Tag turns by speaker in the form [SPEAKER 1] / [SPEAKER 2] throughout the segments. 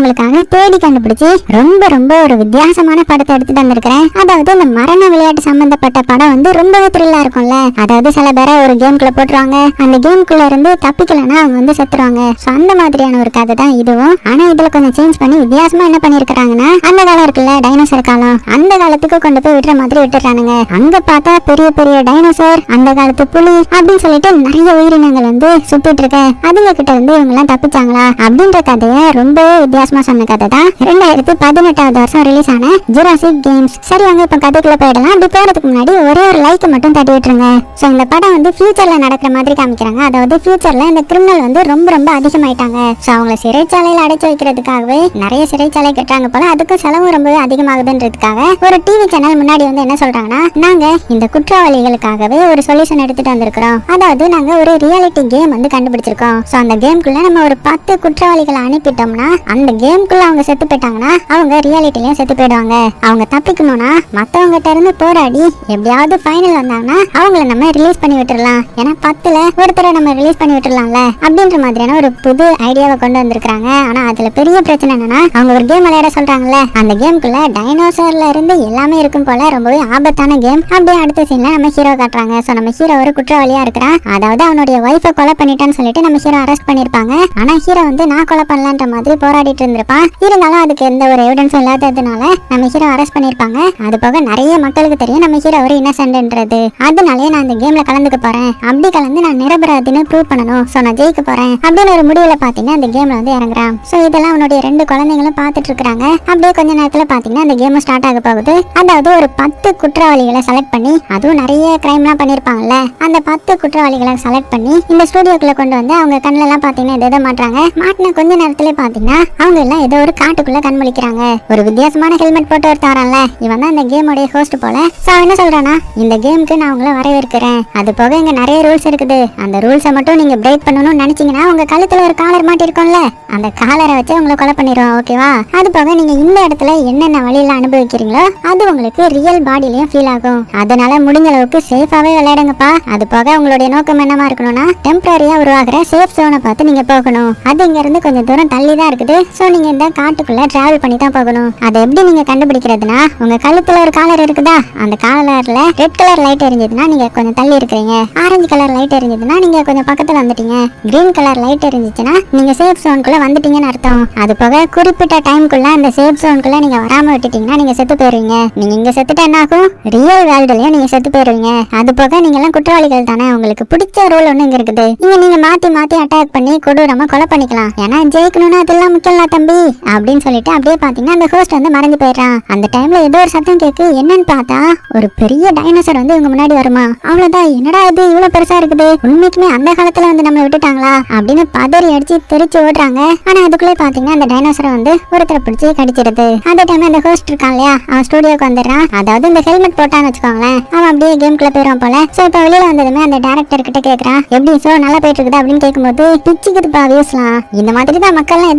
[SPEAKER 1] உங்களுக்காக தேடி கண்டுபிடிச்சு ரொம்ப ரொம்ப ஒரு வித்தியாசமான படத்தை எடுத்துட்டு வந்திருக்கிறேன். அதாவது இந்த மரண விளையாட்டு சம்பந்தப்பட்ட படம் வந்து ரொம்பவே த்ரில்லா இருக்கும்ல. அதாவது சில பேரை ஒரு கேம்குள்ள போட்டுருவாங்க. அந்த கேம்குள்ள இருந்து தப்பிக்கலன்னா அவங்க வந்து செத்துருவாங்க. அந்த மாதிரியான ஒரு கதை தான் இதுவும். ஆனா இதுல கொஞ்சம் சேஞ்ச் பண்ணி வித்தியாசமா என்ன பண்ணிருக்காங்கன்னா அந்த காலம் இருக்குல்ல டைனோசர் காலம். அந்த காலத்துக்கு கொண்டு போய் விடுற மாதிரி விட்டுறானுங்க அங்க பார்த்தா பெரிய பெரிய டைனோசர் அந்த காலத்து புலி அப்படின்னு சொல்லிட்டு நிறைய உயிரினங்கள் வந்து சுத்திட்டு இருக்க. அதுங்க கிட்ட இருந்து இவங்க எல்லாம் தப்பிச்சாங்களா? அப்படின்ற கதையை ரொம்பவே வித்தியாசம் சொன்ன கதை தான் ரெண்டாயிரத்தி பதினெட்டாவது வருஷம் ரிலீஸ் ஆன ஜுராசிக் கேம்ஸ் சரி வாங்க இப்ப கதைக்குள்ள போயிடலாம். அப்படி போறதுக்கு முன்னாடி ஒரே ஒரு லைக் மட்டும் தட்டி விட்டுருங்க. சோ இந்த படம் வந்து ஃபியூச்சர்ல நடக்கிற மாதிரி காமிக்கிறாங்க. அதாவது ஃபியூச்சர்ல இந்த கிரிமினல் வந்து ரொம்ப ரொம்ப அதிகமாயிட்டாங்க. சோ அவங்கள சிறைச்சாலையில அடைச்சு வைக்கிறதுக்காகவே நிறைய சிறைச்சாலை கட்டுறாங்க போல. அதுக்கும் செலவும் ரொம்பவே அதிகமாகுதுன்றதுக்காக ஒரு டிவி சேனல் முன்னாடி வந்து என்ன சொல்றாங்கன்னா நாங்க இந்த குற்றவாளிகளுக்காகவே ஒரு சொல்யூஷன் எடுத்துட்டு வந்திருக்கிறோம். அதாவது நாங்க ஒரு ரியாலிட்டி கேம் வந்து கண்டுபிடிச்சிருக்கோம். சோ அந்த கேம்குள்ள நம்ம ஒரு பத்து குற்றவாளிகளை அனுப்பிட்டோம்னா அந்த கேம்குள்ள அவங்க செத்து போயிட்டாங்கன்னா அவங்க ரியாலிட்டிலயும் செத்து போயிடுவாங்க. அவங்க தப்பிக்கணும்னா மத்தவங்க கிட்ட இருந்து போராடி எப்படியாவது ஃபைனல் வந்தாங்கன்னா அவங்கள நம்ம ரிலீஸ் பண்ணி விட்டுறலாம். ஏன்னா பத்துல ஒருத்தரை நம்ம ரிலீஸ் பண்ணி விட்டுறலாம்ல. அப்படின்ற மாதிரியான ஒரு புது ஐடியாவை கொண்டு வந்திருக்காங்க ஆனா அதுல பெரிய பிரச்சனை என்னன்னா அவங்க ஒரு கேம் விளையாட சொல்றாங்கல்ல. அந்த கேம்குள்ள டைனோசர்ல இருந்து எல்லாமே இருக்கும் போல ரொம்பவே ஆபத்தான கேம் அப்படியே அடுத்த சீன்ல நம்ம ஹீரோ காட்டுறாங்க. சோ நம்ம ஹீரோ ஒரு குற்றவாளியா இருக்கிறான். அதாவது அவனுடைய ஒய்ஃபை கொலை பண்ணிட்டான்னு சொல்லிட்டு நம்ம ஹீரோ அரெஸ்ட் பண்ணிருப்பாங்க. ஆனா ஹீரோ வந்து நான் கொலை பண்ணலான்ற மாதிரி போராடிட்டு இருந்திருப்பான் இருந்தாலும் அதுக்கு எந்த ஒரு எவிடன்ஸும் இல்லாததுனால நம்ம ஹீரோ அரெஸ்ட் பண்ணிருப்பாங்க அது போக நிறைய மக்களுக்கு தெரியும் நம்ம ஹீரோ ஒரு இன்னசென்ட்ன்றது அதனாலே நான் அந்த கேம்ல கலந்துக்க போறேன். அப்படி கலந்து நான் நிரபராதின்னு ப்ரூவ் பண்ணணும். சோ நான் ஜெயிக்க போறேன். அப்படின்னு ஒரு முடிவுல பாத்தீங்கன்னா அந்த கேம்ல வந்து இறங்குறான். சோ இதெல்லாம் அவனுடைய ரெண்டு குழந்தைங்களும் பார்த்துட்டு இருக்காங்க அப்படியே கொஞ்ச நேரத்துல பாத்தீங்கன்னா அந்த கேம் ஸ்டார்ட் ஆக போகுது. அதாவது ஒரு பத்து குற்றவாளிகளை செலக்ட் பண்ணி அதுவும் நிறைய கிரைம்லாம் பண்ணிருப்பாங்கல்ல அந்த பத்து குற்றவாளிகளை செலக்ட் பண்ணி இந்த ஸ்டுடியோக்குள்ள கொண்டு வந்து அவங்க கண்ணில எல்லாம் பாத்தீங்கன்னா எதை எதை மாட்டுறாங்க? மாட்டின கொஞ்ச நேரத்துல பாத்தீங்கன்னா அவங்க எல்லாம் ஏதோ ஒரு காட்டுக்குள்ள கண்முழிக்கிறாங்க ஒரு வித்தியாசமான ஹெல்மெட் போட்டு ஒருத்தன் வரான்ல இவன் தான் இந்த கேமோடைய ஹோஸ்ட் போல. சோ என்ன சொல்றானா இந்த கேமுக்கு நான் உங்களை வரவேற்கிறேன். அது போக இங்க நிறைய ரூல்ஸ் இருக்குது. அந்த ரூல்ஸை மட்டும் நீங்க பிரேக் பண்ணணும்னு நினைச்சீங்கன்னா உங்க கழுத்துல ஒரு காலர் மாட்டிருக்கோம்ல அந்த காலரை வச்சு உங்களை கொலை பண்ணிடுவோம் ஓகேவா அது போக நீங்க இந்த இடத்துல என்னென்ன வழியில அனுபவிக்கிறீங்களோ அது உங்களுக்கு ரியல் பாடியிலயும் ஃபீல் ஆகும். அதனால முடிஞ்ச அளவுக்கு சேஃபாவே விளையாடுங்கப்பா. அது போக உங்களுடைய நோக்கம் என்னமா இருக்கணும்னா டெம்பரரியா உருவாகிற சேஃப் சோனை பார்த்து நீங்க போகணும். அது இங்க இருந்து கொஞ்சம் தூரம் தள்ளி தான் இருக்குது. சோ நீங்க இந்த காட்டுக்குள்ள டிராவல் பண்ணி தான் போகணும். அதை எப்படி நீங்க கண்டுபிடிக்கிறதுனா உங்க கழுத்துல ஒரு காலர் இருக்குதா? அந்த காலர்ல ரெட் கலர் லைட் எரிஞ்சதுன்னா நீங்க கொஞ்சம் தள்ளி இருக்கிறீங்க. ஆரஞ்சு கலர் லைட் எரிஞ்சதுன்னா நீங்க கொஞ்சம் பக்கத்துல வந்துட்டீங்க. கிரீன் கலர் லைட் எரிஞ்சிச்சுன்னா நீங்க சேஃப் ஜோனுக்குள்ள வந்துட்டீங்கன்னு அர்த்தம். அது போக குறிப்பிட்ட டைம்குள்ள அந்த சேஃப் ஜோனுக்குள்ள நீங்க வராம விட்டுட்டீங்கன்னா நீங்க செத்து போயிருவீங்க. நீங்க இங்க செத்துட்டா என்ன ஆகும்? ரியல் வேர்ல்டுலயும் நீங்க செத்து போயிருவீங்க. அது போக நீங்க எல்லாம் குற்றவாளிகள் தானே. உங்களுக்கு பிடிச்ச ரூல் ஒண்ணு இங்க இருக்குது. நீங்க நீங்க மாத்தி மாத்தி அட்டாக் பண்ணி கொடூரமா கொலை பண்ணிக்கலாம். ஏன்னா ஜெயிக்கணும்னா அதெல்லாம் முக்கியம் இல்லாத தம்பி அப்படின்னு சொல்லிட்டு அப்படியே பாத்தீங்கன்னா அந்த ஹோஸ்ட் வந்து மறைஞ்சு போயிடுறான். அந்த டைம்ல ஏதோ ஒரு சத்தம் கேக்கு என்னன்னு பார்த்தா ஒரு பெரிய டைனோசர் வந்து இவங்க முன்னாடி வருமா? அவ்வளவுதான். என்னடா இது? இவ்வளவு பெருசா இருக்குது. உண்மைக்குமே அந்த காலத்துல வந்து நம்மளை விட்டுட்டாங்களா? அப்படின்னு பதறி அடிச்சு தெரிச்சு ஓடுறாங்க. ஆனா அதுக்குள்ளே பாத்தீங்கன்னா அந்த டைனோசரை வந்து ஒருத்தரை பிடிச்சி கடிச்சிருது அந்த டைம் அந்த ஹோஸ்ட் இருக்கான் இல்லையா? அவன் ஸ்டுடியோக்கு வந்துடுறான். அதாவது இந்த ஹெல்மெட் போட்டான்னு வச்சுக்கோங்களேன். அவன் அப்படியே கேம்குள்ள போயிடும் போல. சோ இப்ப வெளியில வந்ததுமே அந்த டேரக்டர் கிட்ட கேக்குறான் எப்படி? சோ நல்லா போயிட்டு இருக்குது அப்படின்னு கேட்கும்போது பிச்சுக்குதுப்பா வியூஸ்லாம் இந்த மாதிரி தான் மக்கள் எல்லாம்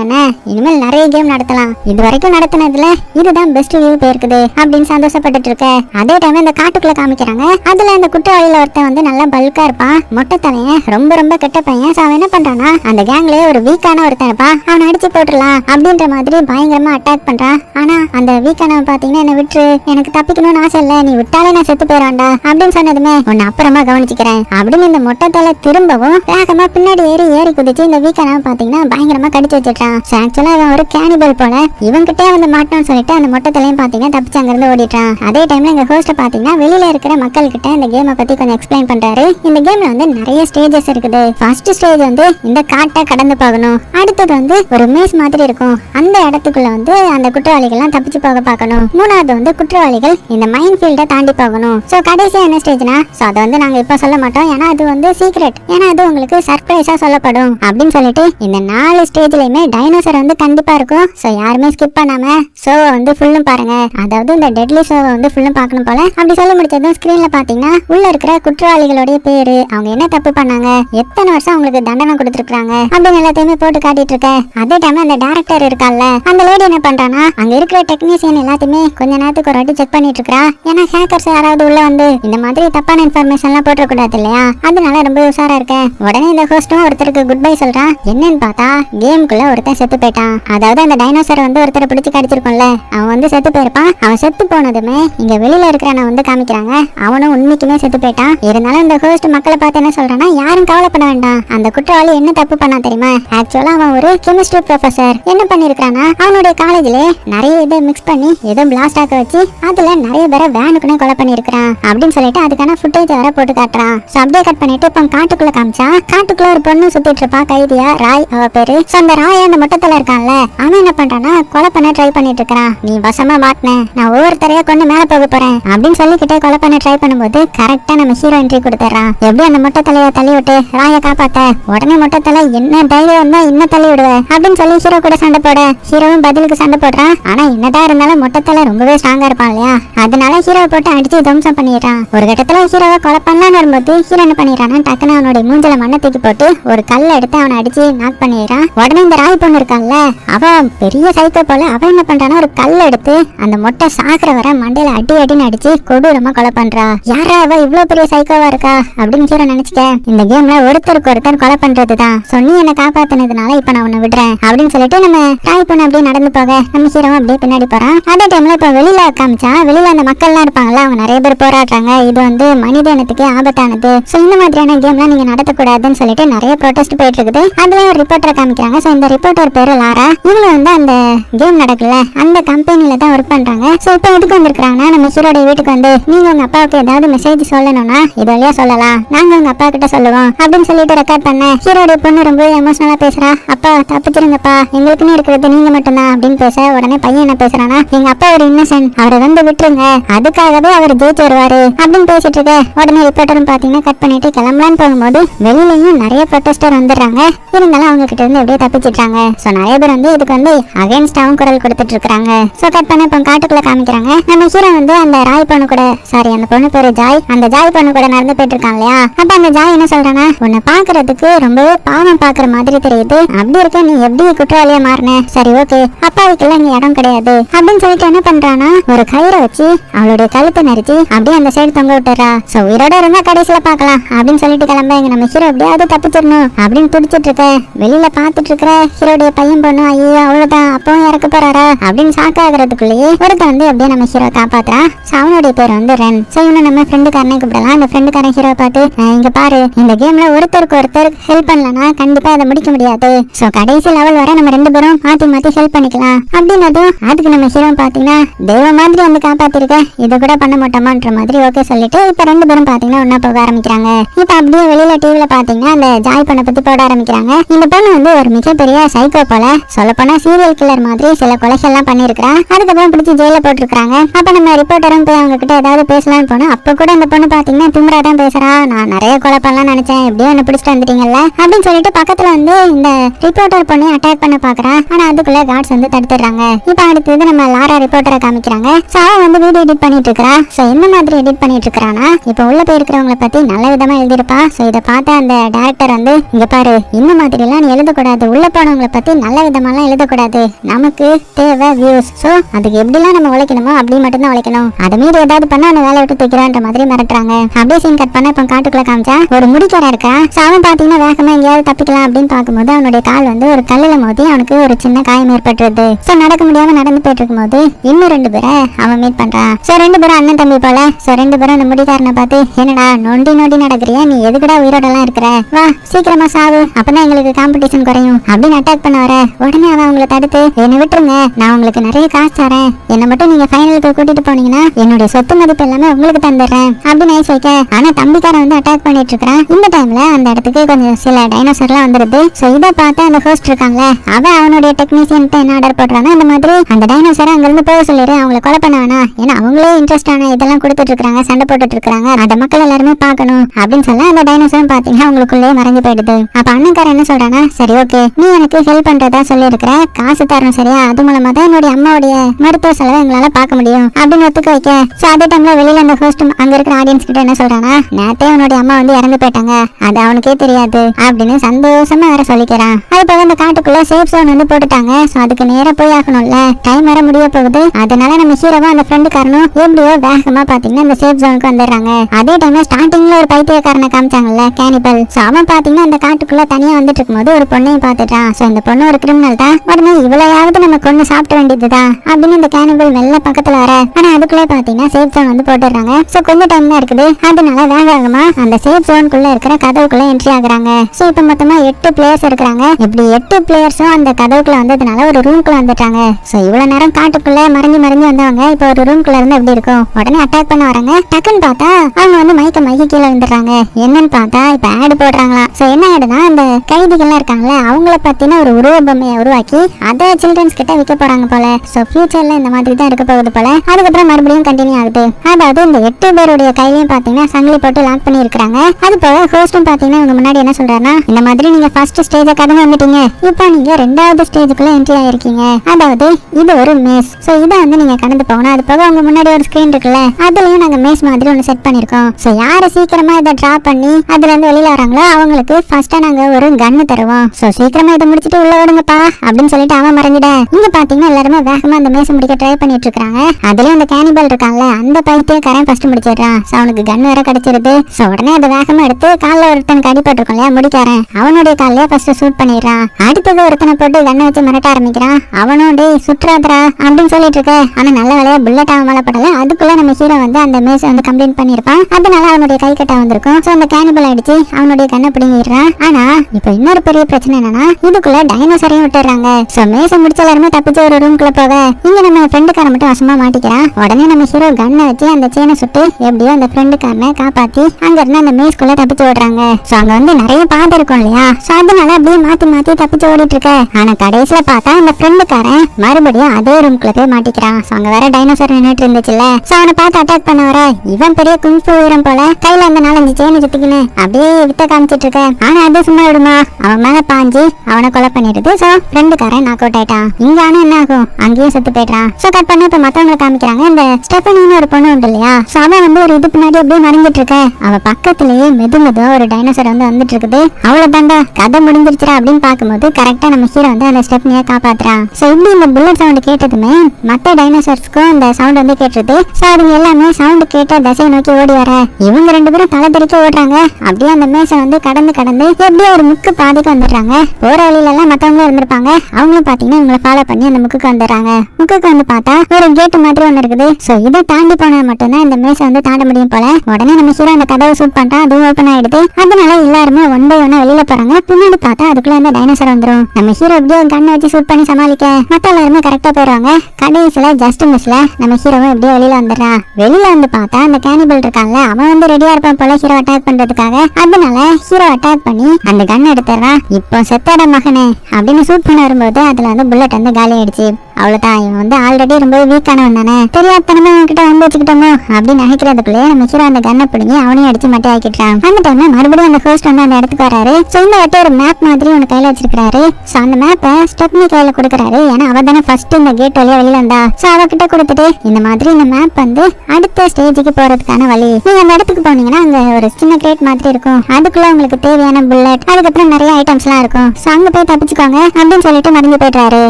[SPEAKER 1] எதிர்பார்க்கறாங்கன்னு இனிமேல் நிறைய கேம் நடத்தலாம். இது வரைக்கும் நடத்தினதுல இதுதான் பெஸ்ட் வியூ போயிருக்குது அப்படின்னு சந்தோஷப்பட்டுட்டு இருக்க அதே டைம் இந்த காட்டுக்குள்ள காமிக்கிறாங்க. அதுல அந்த குற்றவாளியில ஒருத்தன் வந்து நல்லா பல்கா இருப்பான். மொட்டை தலையன் ரொம்ப ரொம்ப கெட்ட பையன். so அவன் என்ன பண்றானா அந்த கேங்லயே ஒரு வீக்கான ஒருத்தன் இருப்பான். அவனை அடிச்சு போட்டுடலாம் அப்படின்ற மாதிரி பயங்கரமா அட்டாக் பண்றான். ஆனா அந்த வீக்கானவன் பாத்தீங்கன்னா என்ன விட்டு எனக்கு தப்பிக்கணும்னு ஆசை இல்ல. நீ விட்டாலே நான் செத்து போயிடவாண்டா அப்படின்னு சொன்னதுமே உன்னை அப்புறமா கவனிச்சுக்கிறேன். அப்படின்னு இந்த மொட்டை தலை திரும்பவும் வேகமா பின்னாடி ஏறி ஏறி குதிச்சு இந்த வீக்கானவன் பாத்தீங்கன்னா பயங்கரமா கடிச்சு வச்சிட்டான் ஆக்சுவலா அவன் ஒரு கேனிபல் போல. இவங்கிட்டே வந்து மாட்டான்னு சொல்லிட்டு அந்த மொட்டை தலையும் பாத்தீங்கன்னா தப்பிச்சு அங்கிருந்து ஓடிட்டான் அதே டைம்ல எங்க ஹோஸ்ட் பாத்தீங்கன்னா வெளியில இருக்கிற மக்கள் கிட்ட இந்த கேமை பத்தி கொஞ்சம் எக்ஸ்பிளைன் பண்றாரு. இந்த கேம்ல வந்து நிறைய ஸ்டேஜஸ் இருக்குது. ஃபர்ஸ்ட் ஸ்டேஜ் வந்து இந்த காட்டை கடந்து போகணும் அடுத்தது வந்து ஒரு மேஸ் மாதிரி இருக்கும். அந்த இடத்துக்குள்ள வந்து அந்த குற்றவாளிகள்லாம் தப்பிச்சு போக பார்க்கணும். மூணாவது வந்து குற்றவாளிகள் இந்த மைண்ட் ஃபீல்டை தாண்டி போகணும் சோ கடைசியா என்ன ஸ்டேஜ்னா சோ அதை வந்து நாங்க இப்ப சொல்ல மாட்டோம். ஏன்னா அது வந்து சீக்ரெட் ஏன்னா அது உங்களுக்கு சர்ப்ரைஸா சொல்லப்படும். அப்படின்னு சொல்லிட்டு இந்த நாலு ஸ்டேஜ்லயுமே டைனோசர் வந்து கண்டிப்பா இருக்கும். ஸோ யாருமே ஸ்கிப் பண்ணாம ஷோவை வந்து ஃபுல்லும் பாருங்க. அதாவது இந்த டெட்லி ஷோவை வந்து ஃபுல்லும் பார்க்கணும் போல. அப்படி சொல்லி முடிச்சதும் ஸ்கிரீன்ல பாத்தீங்கன்னா உள்ள இருக்கிற குற்றவாளிகளுடைய பேரு அவங்க என்ன தப்பு பண்ணாங்க எத்தனை வருஷம் அவங்களுக்கு தண்டனை கொடுத்துருக்காங்க அப்படின்னு எல்லாத்தையுமே போட்டு காட்டிட்டு இருக்க அதே டைம் அந்த டேரக்டர் இருக்கால அந்த லேடி என்ன பண்றானா அங்க இருக்கிற டெக்னீசியன் எல்லாத்தையுமே கொஞ்ச நேரத்துக்கு ஒரு வாட்டி செக் பண்ணிட்டு இருக்கா ஏன்னா ஹேக்கர்ஸ் யாராவது உள்ள வந்து இந்த மாதிரி தப்பான இன்ஃபர்மேஷன் எல்லாம் போட்டுற கூடாது இல்லையா? அதனால ரொம்ப உஷாரா இருக்கேன். உடனே இந்த ஹோஸ்டும் ஒருத்தருக்கு குட் பை சொல்றான் என்னன்னு பார்த்தா கேமுக்குள்ள ஒருத்தன் செத்து போயிட்டான். அதாவது அந்த டைனோசர் வந்து ஒருத்தரை பிடிச்சி கடிச்சிருக்கோம்ல அவன் வந்து செத்து போயிருப்பான். அவன் செத்து போனதுமே இங்க வெளியில இருக்கிறவன வந்து காமிக்கிறாங்க. அவனும் உண்மைக்குமே செத்து போயிட்டான். இருந்தாலும் இந்த ஹோஸ்ட் மக்களை பார்த்து என்ன சொல்றான்னா யாரும் கவலைப்பட வேண்டாம். அந்த குற்றவாளி என்ன தப்பு பண்ணா தெரியுமா? ஆக்சுவலா அவன் ஒரு கெமிஸ்ட்ரி ப்ரொஃபசர் என்ன பண்ணிருக்கானா அவனுடைய காலேஜ்ல நிறைய இதை மிக்ஸ் பண்ணி ஏதோ பிளாஸ்ட் ஆக்க வச்சு அதுல நிறைய பேரை வேனுக்குனே கொலை பண்ணிருக்கான் அப்படின்னு சொல்லிட்டு அதுக்கான ஃபுட்டேஜ் வேற போட்டு காட்டுறான். சோ அப்படியே கட் பண்ணிட்டு இப்போ காட்டுக்குள்ள காமிச்சா காட்டுக்குள்ள ஒரு பொண்ணு சுத்திட்டு இருப்பா கைதியா. ராய் அவ பேரு. சோ அந்த ராய் அந்த மொட்டத்துல இருக்கான்ல அவன் என்ன பண்றான்னா கொலை பண்ண ட்ரை பண்ணிட்டு இருக்கான் நீ வசமா மாட்டின நான் ஒவ்வொருத்தரையா கொண்டு மேல போக போறேன் அப்படின்னு சொல்லிக்கிட்டே கொலை பண்ண ட்ரை பண்ணும்போது கரெக்டா நம்ம ஹீரோ என்ட்ரி கொடுத்துறான் எப்படி அந்த மொட்டை தலைய தள்ளி விட்டு ராய காப்பாத்த? உடனே மொட்டை தலை என்ன தைரியம் தான் இன்னும் தள்ளி விடுவ? அப்படின்னு சொல்லி ஹீரோ கூட சண்டை போட ஹீரோவும் பதிலுக்கு சண்டை போடுறான். ஆனா என்னதான் இருந்தாலும் மொட்டை தலை ரொம்பவே ஸ்ட்ராங்கா இருப்பான் இல்லையா? அதனால ஹீரோவை போட்டு அடிச்சு துவம்சம் பண்ணிடுறான். ஒரு கட்டத்துல ஹீரோவை கொலை பண்ணலான்னு வரும்போது ஹீரோ என்ன பண்ணிடுறான் டக்குன்னு அவனுடைய மூஞ்சில மண்ணை தூக்கி போட்டு ஒரு கல்லை எடுத்து அவனை அடிச்சு நாக் பண்ணிடுறான். உடனே இந்த ராய் பொண்ணு இருக்கான்ல? அவன் பெரிய சைக்கோ போல அவன் என்ன பண்றான்னா ஒரு கல் எடுத்து அந்த மொட்டை சாக்குற வர மண்டையில அடி அடின்னு அடிச்சு கொடூரமா கொலை பண்றா. யாரா அவ இவ்வளவு பெரிய சைக்கோவா இருக்கா? அப்படின்னு கீரை நினைச்சுக்க. இந்த கேம்ல ஒருத்தருக்கு ஒருத்தர் கொலை பண்றதுதான். சொன்னி என்ன காப்பாத்தினதுனால இப்ப நான் உன்னை விடுறேன். அப்படின்னு சொல்லிட்டு நம்ம டாய் பொண்ணு அப்படியே நடந்து போக நம்ம ஹீரோவும் அப்படியே பின்னாடி போறான். அதே டைம்ல இப்ப வெளியில காமிச்சா வெளியில அந்த மக்கள்லாம் இருப்பாங்கல்ல அவங்க நிறைய பேர் போராடுறாங்க. இது வந்து மனித இனத்துக்கு ஆபத்தானது. சோ இந்த மாதிரியான கேம்லாம் நீங்க நடத்தக்கூடாதுன்னு சொல்லிட்டு நிறைய ப்ரொடெஸ்ட் போயிட்டு இருக்குது. அதுல ஒரு ரிப்போர்ட்டரை காமிக்கிறாங்க. சோ இந்த டாக்டர் பேரு லாரா. இவங்க வந்து அந்த கேம் நடக்கல அந்த கம்பெனில தான் ஒர்க் பண்றாங்க. சோ இப்போ எதுக்கு வந்திருக்காங்கன்னா நம்ம ஹீரோடைய வீட்டுக்கு வந்து நீங்க உங்க அப்பாவுக்கு ஏதாவது மெசேஜ் சொல்லணும்னா இது வழியா சொல்லலாம். நாங்க உங்க அப்பா கிட்ட சொல்லுவோம். அப்படின்னு சொல்லிட்டு ரெக்கார்ட் பண்ண ஹீரோடைய பொண்ணு ரொம்ப எமோஷனலா பேசுறா. அப்பா தப்பிச்சிருங்கப்பா. எங்களுக்குன்னு இருக்கிறது நீங்க மட்டும்தான் அப்படின்னு பேச உடனே பையன் என்ன பேசுறானா எங்க அப்பா ஒரு இன்னசென்ட் அவரை வந்து விட்டுருங்க. அதுக்காகவே அவர் ஜெயிச்சு வருவாரு அப்படின்னு பேசிட்டு இருக்க. உடனே ரிப்போர்ட்டரும் பாத்தீங்கன்னா கட் பண்ணிட்டு கிளம்பலான்னு போகும்போது வெளியிலயும் நிறைய ப்ரொட்டஸ்டர் வந்துடுறாங்க. இருந்தாலும் அவங்க கிட்ட இருந்து அப்படியே தப்பிச்சிட்டாங்க. சோ நிறைய பேர் வந்து இதுக்கு வந்து அகைன்ஸ்டாவும் குரல் கொடுத்துட்டு இருக்காங்க சோ கட் பண்ண இப்போ காட்டுக்குள்ள காமிக்கிறாங்க. நம்ம ஹீரோ வந்து அந்த ராய் பொண்ணு கூட சாரி அந்த பொண்ணு பேரு ஜாய். அந்த ஜாய் பொண்ணு கூட நடந்து போயிட்டு இருக்காங்க இல்லையா? அப்ப அந்த ஜாய் என்ன சொல்றானா உன்னை பாக்குறதுக்கு ரொம்பவே பாவம் பாக்குற மாதிரி தெரியுது. அப்படி இருக்க நீ எப்படி குற்றவாளியா மாறின? சரி ஓகே அப்பாவுக்கெல்லாம் நீ இடம் கிடையாது. அப்படின்னு சொல்லிட்டு என்ன பண்றானா ஒரு கயிறை வச்சு அவளுடைய கழுத்தை நெரிச்சு அப்படியே அந்த சைடு தொங்க விட்டுறா சோ உயிரோட இருந்தா கடைசியில பாக்கலாம் அப்படின்னு சொல்லிட்டு கிளம்ப எங்க நம்ம ஹீரோ எப்படியாவது தப்பிச்சிடணும் அப்படின்னு துடிச்சிட்டு இருக்க வெளியில பாத்துட்டு இருக்கிற ஹீரோடைய பையன் பொண்ணு ஐயோ அவ்வளவுதான். அப்போ இறக்க போறாரா? அப்படின்னு ஷாக் ஆகுறதுக்குள்ளேயே ஒருத்த வந்து அப்படியே நம்ம ஹீரோ காப்பாத்துறா. அவனுடைய பேர் வந்து ரென் சோ இவனை நம்ம ஃப்ரெண்டுக்காரனே கூப்பிடலாம். அந்த ஃப்ரெண்டுக்காரன் ஹீரோ பார்த்து இங்க பாரு இந்த கேம்ல ஒருத்தருக்கு ஒருத்தர் ஹெல்ப் பண்ணலனா கண்டிப்பா அதை முடிக்க முடியாது. சோ கடைசி லெவல் வரை நம்ம ரெண்டு பேரும் மாத்தி மாத்தி ஹெல்ப் பண்ணிக்கலாம். அப்படின்னதும் அதுக்கு நம்ம ஹீரோ பாத்தீங்கன்னா தெய்வ மாதிரி வந்து காப்பாத்திருக்க. இதை கூட பண்ண மாட்டோமான்ற மாதிரி ஓகே சொல்லிட்டு இப்ப ரெண்டு பேரும் பாத்தீங்கன்னா ஒன்னா போக ஆரம்பிக்கிறாங்க. இப்ப அப்படியே வெளியில டிவில பாத்தீங்கன்னா அந்த ஜாய் பண்ண பத்தி போட ஆரம்பிக்கிறாங்க. இந்த பொண்ணு வந்து ஒரு மிகப்பெரிய சைக்கோ போல சொல்ல போனா சீரியல் கில்லர் மாதிரி சில கொலைகள்லாம் பண்ணிருக்கான் அதுக்கப்புறம் பிடிச்சி ஜெயில போட்டிருக்காங்க அப்ப நம்ம ரிப்போர்ட்டரும் போய் அவங்க கிட்ட ஏதாவது பேசலாம்னு போனா அப்ப கூட அந்த பொண்ணு பாத்தீங்கன்னா திமுறா தான் பேசுறா. நான் நிறைய கொலை பண்ணலாம் நினைச்சேன். எப்படியோ என்ன பிடிச்சிட்டு வந்துட்டீங்கல்ல. அப்படின்னு சொல்லிட்டு பக்கத்துல வந்து இந்த ரிப்போர்ட்டர் பொண்ணு அட்டாக் பண்ண பாக்குறா. ஆனா அதுக்குள்ள கார்ட்ஸ் வந்து தடுத்துறாங்க இப்ப அடுத்தது நம்ம லாரா ரிப்போர்ட்டரை காமிக்கிறாங்க. சாவ வந்து வீடியோ எடிட் பண்ணிட்டு இருக்கிறா சோ என்ன மாதிரி எடிட் பண்ணிட்டு இருக்கிறானா இப்ப உள்ள போயிருக்கிறவங்கள பத்தி நல்ல விதமா எழுதிருப்பா சோ இத பார்த்த அந்த டைரக்டர் வந்து இங்க பாரு இந்த மாதிரி எல்லாம் நீ எழுதக்கூடாது. உள்ள போனவங்கள பத்தி நல்ல விதமாலாம் எழுதக்கூடாது. நமக்கு தேவை வியூஸ் ஸோ அதுக்கு எப்படிலாம் நம்ம உழைக்கணுமோ அப்படி மட்டும்தான் உழைக்கணும். அது மீறி ஏதாவது பண்ணா அந்த வேலையை விட்டு தைக்கிறான்ற மாதிரி மிரட்டுறாங்க. அப்படியே சீன் கட் பண்ண இப்ப காட்டுக்குள்ள காமிச்சா ஒரு முடிக்கார இருக்கா? சோ அவன் பாத்தீங்கன்னா வேகமா எங்கேயாவது தப்பிக்கலாம் அப்படின்னு பார்க்கும்போது அவனுடைய கால் வந்து ஒரு கல்லுல மோதி அவனுக்கு ஒரு சின்ன காயம் ஏற்பட்டுருது. சோ நடக்க முடியாம நடந்து போயிட்டு இருக்கும்போது இன்னும் ரெண்டு பேரை அவன் மீட் பண்றான். சோ ரெண்டு பேரும் அண்ணன் தம்பி போல. சோ ரெண்டு பேரும் அந்த முடிக்காரனை பார்த்து என்னடா நொண்டி நொண்டி நடக்கிறியா? நீ எதுக்குடா உயிரோடலாம் இருக்கிற? வா சீக்கிரமா சாவு. அப்பதான் எங்களுக்கு காம்படிஷன் குறையும். அப்படின்னு அட்டாக் பண்ண வர உடனே அவன் உங்களை தடுத்து என்னை விட்டுருங்க நான் உங்களுக்கு நிறைய காசு தரேன். என்னை மட்டும் நீங்க ஃபைனலுக்கு கூட்டிட்டு போனீங்கன்னா என்னுடைய சொத்து மதிப்பு எல்லாமே உங்களுக்கு தந்துடுறேன். அப்படின்னு ஐஸ் வைக்க ஆனா தம்பிக்காரன் வந்து அட்டாக் பண்ணிட்டு இருக்கிறான். இந்த டைம்ல அந்த இடத்துக்கு கொஞ்சம் சில டைனோசர்லாம் வந்துருது. சோ இதை பார்த்து அந்த ஹோஸ்ட் இருக்காங்களே அவன் அவனுடைய டெக்னீஷியன் என்ன ஆர்டர் போடுறானோ அந்த மாதிரி அந்த டைனோசரை அங்க இருந்து போக சொல்லிடு அவங்கள கொலை பண்ண வேணாம். ஏன்னா அவங்களே இன்ட்ரெஸ்டான இதெல்லாம் கொடுத்துட்டு இருக்காங்க சண்டை போட்டுட்டு இருக்காங்க அந்த மக்கள் எல்லாருமே பார்க்கணும். அப்படின்னு சொல்ல அந்த டைனோசரும் பாத்தீங்கன்னா அவங்களுக்குள்ளே மறைஞ்சு போயிடுது. அப்ப அண்ணன்காரன் என்ன சொல்றானா சரி ஓகே நீ எனக்கு ஹெல்ப் பண்றதா சொல்லி இருக்கிற காசு தரணும் சரியா? அது மூலமா தான் என்னுடைய அம்மாவுடைய மருத்துவ செலவை எங்களால பார்க்க முடியும். அப்படின்னு ஒத்துக்க வைக்க. சோ அதே டைம்ல வெளியில அந்த ஹோஸ்ட் அங்க இருக்கிற ஆடியன்ஸ் கிட்ட என்ன சொல்றானா நேத்தே அவனுடைய அம்மா வந்து இறந்து போயிட்டாங்க. அது அவனுக்கே தெரியாது. அப்படின்னு சந்தோஷமா வேற சொல்லிக்கிறான். அது போக அந்த காட்டுக்குள்ள சேஃப் சோன் வந்து போட்டுட்டாங்க. சோ அதுக்கு நேரா போய் ஆகணும்ல. டைம் வர முடிய போகுது. அதனால நம்ம ஹீரோவும் அந்த ஃப்ரெண்டுக்காரனும் எப்படியோ வேகமா பாத்தீங்கன்னா அந்த சேஃப் ஜோனுக்கு வந்துடுறாங்க. அதே டைம்ல ஸ்டார்டிங்ல ஒரு பைத்தியக்காரனை காமிச்சாங்கல்ல கேனிபல் சோ அவன் பாத்தீங்கன்னா அந்த காட்டுக்குள்ள தனியா வந்துட்டு இருக்கும்போது ஒரு பொண்ணையும் பாத்துட்டான். சோ இந்த இந்த பொண்ணு ஒரு கிரிமினல் தான். உடனே இவ்வளவாவது நம்ம கொண்டு சாப்பிட வேண்டியதுதான் அப்படின்னு இந்த கேனிபல் வெள்ள பக்கத்துல வர. ஆனா அதுக்குள்ளே பாத்தீங்கன்னா சேஃப் ஜோன் வந்து போட்டுறாங்க சோ கொஞ்சம் டைம் தான் இருக்குது. அதனால வேக வேகமா அந்த சேஃப் ஜோனுக்குள்ள இருக்கிற கதவுக்குள்ள என்ட்ரி ஆகுறாங்க. சோ இப்ப மொத்தமா எட்டு பிளேயர்ஸ் இருக்கிறாங்க. இப்படி எட்டு பிளேயர்ஸும் அந்த கதவுக்குள்ள வந்ததுனால ஒரு ரூம்குள்ள வந்துட்டாங்க. சோ இவ்வளவு நேரம் காட்டுக்குள்ள மறைஞ்சு மறைஞ்சு வந்தவங்க இப்ப ஒரு ரூம்குள்ள இருந்து எப்படி இருக்கும்? உடனே அட்டாக் பண்ண வராங்க. டக்குன்னு பார்த்தா அவங்க வந்து மைக்க மைக்க கீழே வந்துடுறாங்க என்னன்னு பார்த்தா இப்ப ஆடு போடுறாங்களா சோ என்ன ஆடுனா அந்த கைதிகள்லாம் இருக்காங்களே அவங்கள பத்தின ஒரு உருவ பொம்மையை உருவாக்கி அதை சில்ட்ரன்ஸ் கிட்ட விற்க போறாங்க போல. ஸோ ஃபியூச்சர்ல இந்த மாதிரி தான் இருக்க போகுது போல. அதுக்கப்புறம் மறுபடியும் கண்டினியூ ஆகுது. அதாவது இந்த எட்டு பேருடைய கையிலையும் பாத்தீங்கன்னா சங்கிலி போட்டு லாக் பண்ணி இருக்காங்க அது போக ஹோஸ்டும் பாத்தீங்கன்னா இவங்க முன்னாடி என்ன சொல்றாருன்னா இந்த மாதிரி நீங்க ஃபர்ஸ்ட் ஸ்டேஜ கடந்து வந்துட்டீங்க. இப்போ நீங்க ரெண்டாவது ஸ்டேஜுக்குள்ள என்ட்ரி ஆயிருக்கீங்க. அதாவது இது ஒரு மேஸ் ஸோ இதை வந்து நீங்க கடந்து போகணும். அது போக உங்க முன்னாடி ஒரு ஸ்கிரீன் இருக்குல்ல அதுலயும் நாங்க மேஸ் மாதிரி ஒன்று செட் பண்ணிருக்கோம் சோ யாரு சீக்கிரமா இதை டிரா பண்ணி அதுல இருந்து வெளியில வராங்களோ அவங்களுக்கு ஃபர்ஸ்டா நாங்க ஒரு கன்னு தருவோம். சோ சீக்கிரமா இதை முடிச்சுட்டு உள்ள விடுங்கப்பா அப்படின்னு சொல்லிட்டு அவன் மறைஞ்சிட. இங்க பாத்தீங்கன்னா எல்லாருமே வேகமா அந்த மேசை முடிக்க ட்ரை பண்ணிட்டு இருக்காங்க அதுலயும் அந்த கேனிபல் இருக்கான்ல அந்த பைத்தியக்காரன் ஃபர்ஸ்ட் முடிச்சிடுறான். சோ அவனுக்கு கன் வேற கிடைச்சிருது. சோ உடனே அதை வேகமா எடுத்து கால்ல ஒருத்தனுக்கு அடிபட்டிருக்கும் இல்லையா முடிக்காரன். அவனுடைய காலையே ஃபர்ஸ்ட் சூட் பண்ணிடுறான். அடுத்தது ஒருத்தனை போட்டு கண்ணை வச்சு மிரட்ட ஆரம்பிக்கிறான். அவனும் டேய் சுற்றாதரா அப்படின்னு சொல்லிட்டு இருக்க ஆனா நல்ல வேலையா புல்லட் அவன் மேல படல. அதுக்குள்ள நம்ம ஹீரோ வந்து அந்த மேசை வந்து கம்ப்ளைண்ட் பண்ணிருப்பான் அதனால அவனுடைய கை கட்டா வந்திருக்கும். சோ அந்த கேனிபல் அடிச்சு அவனுடைய கண்ணை பிடிங்கிடுறான். ஆனா இப்ப இன்னொரு பெரிய பிரச்சனை என்னன்னா இதுக்குள்ள டைனோசரையும் விட்டுறாங்க சோ மேச முடிச்ச எல்லாருமே தப்பிச்சு ஒரு ரூம்குள்ள போக இங்க நம்ம ஃப்ரெண்டுக்காரன் மட்டும் வசமா மாட்டிக்கிறான். உடனே நம்ம ஹீரோ கண்ணை வச்சு அந்த சேனை சுட்டு எப்படியோ அந்த ஃப்ரெண்டுக்காரனை காப்பாத்தி அங்க இருந்து அந்த மேஸ்குள்ள தப்பிச்சு ஓடுறாங்க. சோ அங்க வந்து நிறைய பாதை இருக்கும் இல்லையா? சோ அதனால அப்படியே மாத்தி மாத்தி தப்பிச்சு ஓடிட்டு இருக்க. ஆனா கடைசியில பார்த்தா அந்த ஃப்ரெண்டுக்காரன் மறுபடியும் அதே ரூம்குள்ள போய் மாட்டிக்கிறான். சோ அங்க வேற டைனோசர் நின்றுட்டு இருந்துச்சுல சோ அவனை பார்த்து அட்டாக் பண்ண வர இவன் பெரிய குங்ஃபு வீரம் போல கையில அந்த நாலஞ்சு சேனை சுத்திக்கின்னு அப்படியே விட்ட காமிச்சிட்டு இருக்க. ஆனா அது சும்மா விடுமா? அவன் மேல பாஞ்சு அவனை கொலை பண்ணிடுது சோ ஃப்ரெண்டுக்காரன் நாக் அவுட் ஆயிட்டான் இங்க ஆனா என்ன ஆகும்? அங்கேயும் செத்து போயிட்டான் சோ கட் பண்ண இப்ப மத்தவங்களை காமிக்கிறாங்க. இந்த ஸ்டெஃபனின்னு ஒரு பொண்ணு உண்டு இல்லையா? சோ அவன் வந்து ஒரு இது பின்னாடி அப்படியே மறைஞ்சிட்டு இருக்க. அவ பக்கத்துலயே மெது மெதுவா ஒரு டைனோசர் வந்து வந்துட்டு இருக்குது. அவ்வளவுதாண்டா கதை முடிஞ்சிருச்சுடா அப்படின்னு பார்க்கும்போது கரெக்டா நம்ம ஹீரோ வந்து அந்த ஸ்டெப்னியை காப்பாத்துறான். சோ இப்படி இந்த புல்லட் சவுண்ட் கேட்டதுமே மத்த டைனோசர்ஸ்க்கும் இந்த சவுண்ட் வந்து கேட்டுருது. சோ அதுங்க எல்லாமே சவுண்ட் கேட்ட தசையை நோக்கி ஓடி வர. இவங்க ரெண்டு பேரும் தலை தெரிக்க ஓடுறாங்க. அப்படியே அந்த மேசை வந்து கடந்து கடந்து எப்படியோ ஒரு முக்கு பாதைக்கு வந்துடுறாங்க. போற வழியில எல்லாம் மற்றவங்களும் இருந்திருப்பாங்க. அவங்களும் பாத்தீங்கன்னா இவங்களை ஃபாலோ பண்ணி அந்த முக்குக்கு வந்துடுறாங்க. முக்குக்கு வந்து பார்த்தா ஒரு கேட் மாதிரி ஒன்று இருக்குது. சோ இதை தாண்டி போனா மட்டும்தான் இந்த மேசை வந்து தாண்ட முடியும் போல. உடனே நம்ம ஹீரோ அந்த கதவை சூட் பண்ணிட்டா அதுவும் ஓப்பன் ஆயிடுது. அதனால எல்லாருமே ஒன் பை ஒன்னா வெளியில போறாங்க. பின்னாடி பார்த்தா அதுக்குள்ள அந்த டைனோசர் வந்துரும். நம்ம ஹீரோ எப்படியோ கண்ணை வச்சு சூட் பண்ணி சமாளிக்க. மத்த எல்லாருமே கரெக்டாக போயிடுவாங்க. கடைசியில் ஜஸ்ட் மிஸ்ல நம்ம ஹீரோவும் எப்படியோ வெளியில வந்துடுறான் வெளியில வந்து பார்த்தா அந்த கேனிபல் இருக்கான்ல அவன் வந்து ரெடியா இருப்பான் போல ஹீரோ அட்டாக் பண்றதுக்காக. அதனால ஹீரோ அட்டாக் பண்ணி அந்த கன் எடுத்துறான் இப்போ செத்தட மகனே. அப்படின்னு ஷூட் பண்ண வரும்போது அதுல வந்து புல்லட் வந்து காலி ஆயிடுச்சு அவ்வளவுதான் இவன் வந்து ஆல்ரெடி ரொம்ப வீக்கானவன் தானே. தெரியாதனமா அவன்கிட்ட வந்து வச்சுக்கிட்டோமோ? அப்படின்னு நினைக்கிறதுக்குள்ளே நம்ம ஹீரோ அந்த கண்ணை பிடிங்கி அவனையும் அடிச்சு மட்டை ஆக்கிட்டான் அந்த டைம்ல மறுபடியும் அந்த ஹோஸ்ட் வந்து அந்த இடத்துக்கு வராரு சோ இந்த வாட்டி ஒரு மேப் மாதிரி ஒன்று கையில வச்சிருக்காரு சோ அந்த மேப்பை ஸ்டெப்னி கையில கொடுக்குறாரு. ஏன்னா அவ தானே ஃபர்ஸ்ட் இந்த கேட் வழியா வெளியில வந்தா. சோ அவகிட்ட கொடுத்துட்டு இந்த மாதிரி இந்த மேப் வந்து அடுத்த ஸ்டேஜுக்கு போறதுக்கான வழி. நீங்க அந்த இடத்துக்கு போனீங்கன்னா அங்க ஒரு சின்ன கிரேட் மாதிரி இருக்கும். அதுக்குள்ள உங்களுக்கு தேவையான புல்லட் அதுக்கப்புறம் நிறைய ஐட்டம்ஸ் எல்லாம் இருக்கும். சோ அங்க போய் தப்பிச்சுக்கோங்க அப்படின்னு சொல்லிட்டு மறந்து போயிட்டாரு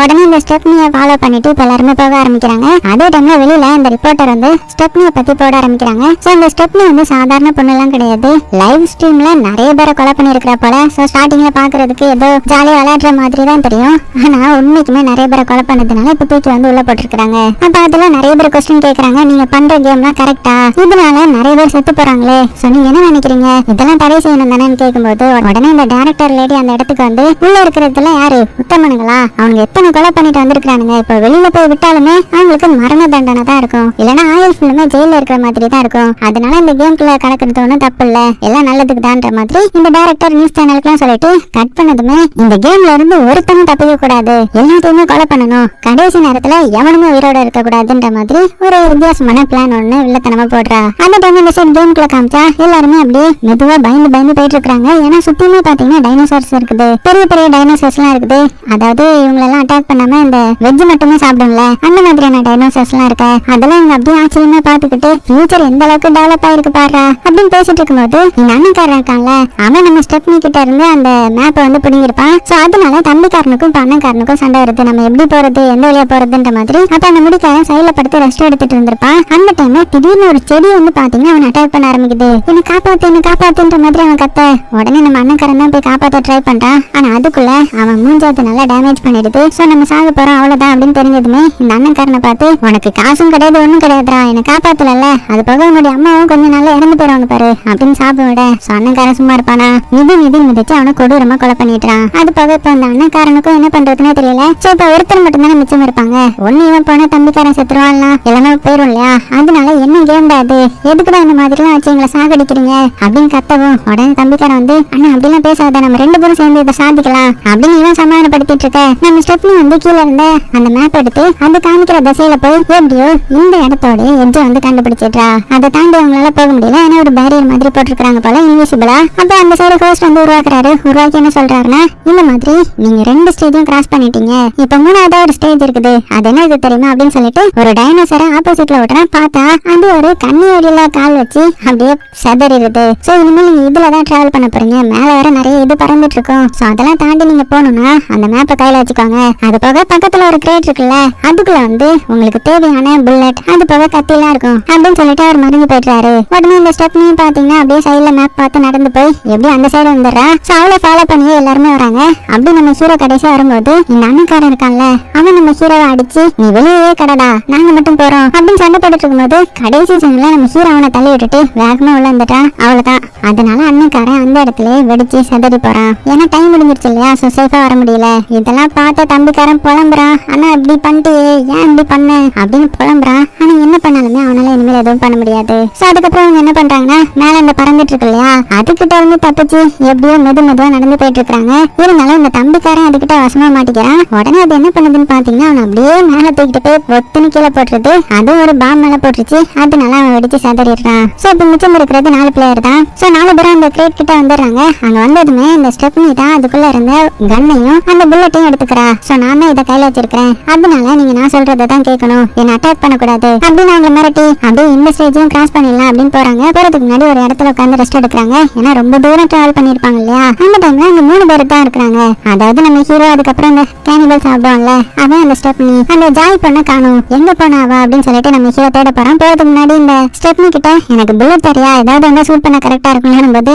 [SPEAKER 1] உடனே இந்த ஸ்டெப்னியை ஃபாலோ பண்ணிட்டு இப்ப எல்லாருமே போக ஆரம்பிக்கிறாங்க. அதே டைம்ல வெளியில இந்த ரிப்போர்ட்டர் வந்து ஸ்டெப்னிய பத்தி போட ஆரம்பிக்கிறாங்க. சோ இந்த ஸ்டெப்னி வந்து சாதாரண பொண்ணு எல்லாம் கிடையாது லைவ் ஸ்ட்ரீம்ல நிறைய பேரை கொலை பண்ணிருக்கிற போல. சோ ஸ்டார்டிங்ல பாக்குறதுக்கு ஏதோ ஜாலியா விளையாடுற மாதிரி தான் தெரியும். ஆனா உண்மைக்குமே நிறைய பேரை கொலை பண்ணதுனால இப்ப தூக்கி வந்து உள்ள போட்டிருக்காங்க அப்ப அதுல நிறைய பேர் கொஸ்டின் கேக்குறாங்க. நீங்க பண்ற கேம்லாம் கரெக்டா இதனால நிறைய பேர் செத்து போறாங்களே. சோ நீங்க என்ன நினைக்கிறீங்க? இதெல்லாம் தடை செய்யணும் தானேன்னு கேட்கும்போது உடனே இந்த டேரக்டர் லேடி அந்த இடத்துக்கு வந்து உள்ள இருக்கிறதுல யாரு? உத்தமனுங்களா? அவங்க எத்தனை கொலை பண்ணிட்டு வந்திருக்கானுங்க இப்ப வெளியில போய் விட்டாலுமே அவங்களுக்கு மரண தண்டனை தான் இருக்கும். இல்லைன்னா ஆயுள் ஃபுல்லுமே ஜெயில இருக்கிற மாதிரி தான் இருக்கும். அதனால இந்த கேம்குள்ள கலக்கிறது ஒன்றும் தப்பு இல்ல. எல்லாம் நல்லதுக்கு தான்ற மாதிரி இந்த டேரக்டர் நியூஸ் சேனலுக்குலாம் சொல்லிட்டு கட் பண்ணதுமே இந்த கேம்ல இருந்து ஒருத்தனும் தப்பிக்க கூடாது. எல்லாத்தையுமே கொலை பண்ணணும். கடைசி நேரத்துல எவனுமே உயிரோட இருக்க கூடாதுன்ற மாதிரி ஒரு வித்தியாசமான பிளான் ஒண்ணு வில்லத்தனமா போடுறா. அந்த டைம் இந்த சைடு கேம்குள்ள காமிச்சா எல்லாருமே அப்படியே மெதுவா பயந்து பயந்து போயிட்டு இருக்காங்க ஏன்னா சுத்தியுமே பாத்தீங்கன்னா டைனோசர்ஸ் இருக்குது. பெரிய பெரிய டைனோசர்ஸ் எல்லாம் இருக்குது. அதாவது இவங்களெல்லாம் அட்டாக் பண்ணாம இந்த வெஜ் மட்டுமே சாப்பிடும்ல? அந்த மாதிரியான டைனோசர்ஸ் எல்லாம் இருக்க. அதெல்லாம் இவங்க அப்படியே ஆச்சரியமா பாத்துக்கிட்டு ஃபியூச்சர் எந்த அளவுக்கு டெவலப் ஆயிருக்கு பாரு அப்படின்னு பேசிட்டு இருக்கும்போது இந்த அண்ணன்காரன் இருக்கான்ல அவன் நம்ம ஸ்டெப்னி கிட்ட இருந்து அந்த மேப்பை வந்து பிடிங்கிருப்பான் சோ அதனால தம்பிக்காரனுக்கும் இப்ப அண்ணன்காரனுக்கும் சண்டை வருது. நம்ம எப்படி போறது எந்த வழியா போறதுன்ற மாதிரி. அப்ப அந்த முடிக்காரன் சைல படுத்து ரெஸ்ட் எடுத்துட்டு இருந்திருப்பான். அந்த டைம்ல திடீர்னு ஒரு செடி வந்து பாத்தீங்கன்னா அவன் அட்டாக் பண்ண ஆரம்பிக்குது. என்ன காப்பாத்து என்ன காப்பாத்துன்ற மாதிரி அவன் கத்த. உடனே நம்ம அண்ணன்காரன் தான் போய் காப்பாத்த ட்ரை பண்றான். ஆனா அதுக்குள்ள அவன் மூஞ்சாத்து நல்லா டேமேஜ் பண்ணிடுது. சோ நம்ம சாக போறோம் அவ்வளவு அவ்வளவுதான் அப்படின்னு தெரிஞ்சதுமே இந்த அண்ணன்காரனை பார்த்து உனக்கு காசும் கிடையாது ஒண்ணும் கிடையாதுடா என்ன காப்பாத்தல அது போக உன்னுடைய அம்மாவும் கொஞ்சம் நாள்ல இறந்து போயிடுவாங்க பாரு அப்படின்னு சாப்பிட விட சோ அண்ணன்காரன் சும்மா இருப்பானா? நிதி நிதி மிதிச்சு அவனை கொடூரமா கொலை பண்ணிட்டான் அது போக இப்ப அந்த அண்ணன்காரனுக்கும் என்ன பண்றதுன்னு தெரியல. சோ இப்ப ஒருத்தர் மட்டும்தானே மிச்சம் இருப்பாங்க. ஒன்னு இவன் போனா தம்பிக்காரன் செத்துருவான்ல எல்லாமே போயிரும் இல்லையா? அதனால என்ன கேம்டா அது? எதுக்குடா இந்த மாதிரிலாம் வச்சு எங்களை சாகடிக்கிறீங்க? அப்படின்னு கத்தவும் உடனே தம்பிக்காரன் வந்து அண்ணா அப்படிலாம் பேசாத. நம்ம ரெண்டு பேரும் சேர்ந்து இதை சாதிக்கலாம். அப்படின்னு இவன் சமாதானப்படுத்திட்டு இருக்க. நம்ம ஸ்டெப்னி வந்து கீழே இருந்த அந்த மேப் எடுத்து அந்த காமிக்கிற திசையில போய் எப்படியோ இந்த இடத்தோட எட்ஜ வந்து கண்டுபிடிச்சிடுறா. அதை தாண்டி அவங்களால போக முடியல. ஏன்னா ஒரு பேரியர் மாதிரி போட்டிருக்காங்க போல இன்விசிபிளா அப்ப அந்த சைடு ஹோஸ்ட் வந்து உருவாக்குறாரு. உருவாக்கி என்ன சொல்றாருன்னா இந்த மாதிரி நீங்க ரெண்டு ஸ்டேஜையும் கிராஸ் பண்ணிட்டீங்க. இப்ப மூணாவது ஒரு ஸ்டேஜ் இருக்குது. அது என்ன இது தெரியுமா அப்படின்னு சொல்லிட்டு ஒரு டைனோசரை ஆப்போசிட்ல விட்டுறா பார்த்தா அது ஒரு கண்ணி வழியில கால் வச்சு அப்படியே செதறிடுது. சோ இனிமேல் நீங்க இதுல தான் டிராவல் பண்ண போறீங்க. மேல வேற நிறைய இது பறந்துட்டு இருக்கும். சோ அதெல்லாம் தாண்டி நீங்க போகணும்னா அந்த மேப்பை கையில வச்சுக்கோங்க. அது போக பக்கத்துல ஒரு கிரேட் இருக்குல்ல அதுக்குள்ள வந்து உங்களுக்கு தேவையான புல்லட் அது போக கத்திலாம் இருக்கும். அப்படின்னு சொல்லிட்டு அவர் மறைஞ்சு போயிட்டாரு உடனே இந்த ஸ்டெப்னையும் பாத்தீங்கன்னா அப்படியே சைடுல மேப் பார்த்து நடந்து போய் எப்படி அந்த சைடு வந்துடுறா? சோ அவளை ஃபாலோ பண்ணி எல்லாருமே வராங்க. அப்படி நம்ம ஹீரோ கடைசியா வரும்போது இந்த அண்ணக்காரன் இருக்கான்ல அவன் நம்ம ஹீரோவை அடிச்சு நீ வெளியே கடடா நாங்க மட்டும் போறோம். அப்படின்னு சண்டை போட்டுட்டு இருக்கும்போது கடைசி சீன்ல நம்ம ஹீரோ அவனை தள்ளி விட்டுட்டு வேகமா உள்ள வந்துட்டான். அவ்வளவுதான். அதனால அண்ணக்காரன் அந்த இடத்துல வெடிச்சு செதறி போறான். ஏன்னா டைம் முடிஞ்சிருச்சு இல்லையா? சோ சேஃபா வர முடியல. இதெல்லாம் பார்த்த தம்பிக்காரன் புலம்புறான். அண்ணா இப்படி பண்ணிட்டு ஏன் இப்படி பண்ண? அப்படின்னு புலம்புறான் ஆனா என்ன பண்ணாலுமே அவனால எதுவும் பண்ண முடியாது. சோ அதுக்கப்புறம் அவங்க என்ன பண்றாங்கன்னா மேல இந்த பறந்துட்டு இருக்கு இல்லையா? அதுகிட்ட இருந்து தப்பிச்சு எப்படியோ மெது மெதுவா நடந்து போயிட்டு இருக்காங்க இருந்தாலும் இந்த தம்பிக்காரன் அதுகிட்ட வசமா மாட்டிக்கிறான். உடனே அது என்ன பண்ணுதுன்னு பாத்தீங்கன்னா அவன் அப்படியே மேல தூக்கிட்டு போய் பொத்துன்னு கீழே போட்டுருது. அது ஒரு பாம் மேல போட்டுருச்சு. அதனால அவன் வெடிச்சு சதறிடுறான். சோ இப்ப மிச்சம் இருக்கிறது நாலு பிளேயர் தான். சோ நாலு பேரும் அந்த கிரேட் கிட்ட வந்துடுறாங்க. அங்க வந்ததுமே இந்த ஸ்டெப்னி தான் அதுக்குள்ள இருந்த கண்ணையும் அந்த புல்லட்டையும் எடுத்துக்கிறா. சோ நான் தான் இதை கையில வச்சிருக்கிறேன். அதனால நீங்க நான் சொல்றதை தான் கேட்கணும். என்ன அட்டாக் பண்ணக்கூடாது. அப்படின்னு அவங்க மிரட்டி அப்படியே இந்த ஸ்டேஜையும் கிராஸ் பண்ணிடலாம் அப்படின்னு போறாங்க. போறதுக்கு முன்னாடி ஒரு இடத்துல உட்காந்து ரெஸ்ட் எடுக்கிறாங்க. ஏன்னா ரொம்ப தூரம் டிராவல் பண்ணிருப்பாங்க இல்லையா? அந்த டைம்ல அங்க மூணு பேர் தான் இருக்கிறாங்க. அதாவது நம்ம ஹீரோ அதுக்கப்புறம் அந்த கேனிபல் சாப்பிடுவாங்கல்ல அவன் அந்த ஸ்டெப்னி அந்த ஜாய் பண்ண காணும். எங்க போனாவா அப்படின்னு சொல்லிட்டு நம்ம ஹீரோ தேட போறான். போறதுக்கு முன்னாடி இந்த ஸ்டெப்னி கிட்ட எனக்கு புல்லட் தரியா? ஏதாவது வந்து சூட் பண்ண கரெக்டா இருக்கும் போது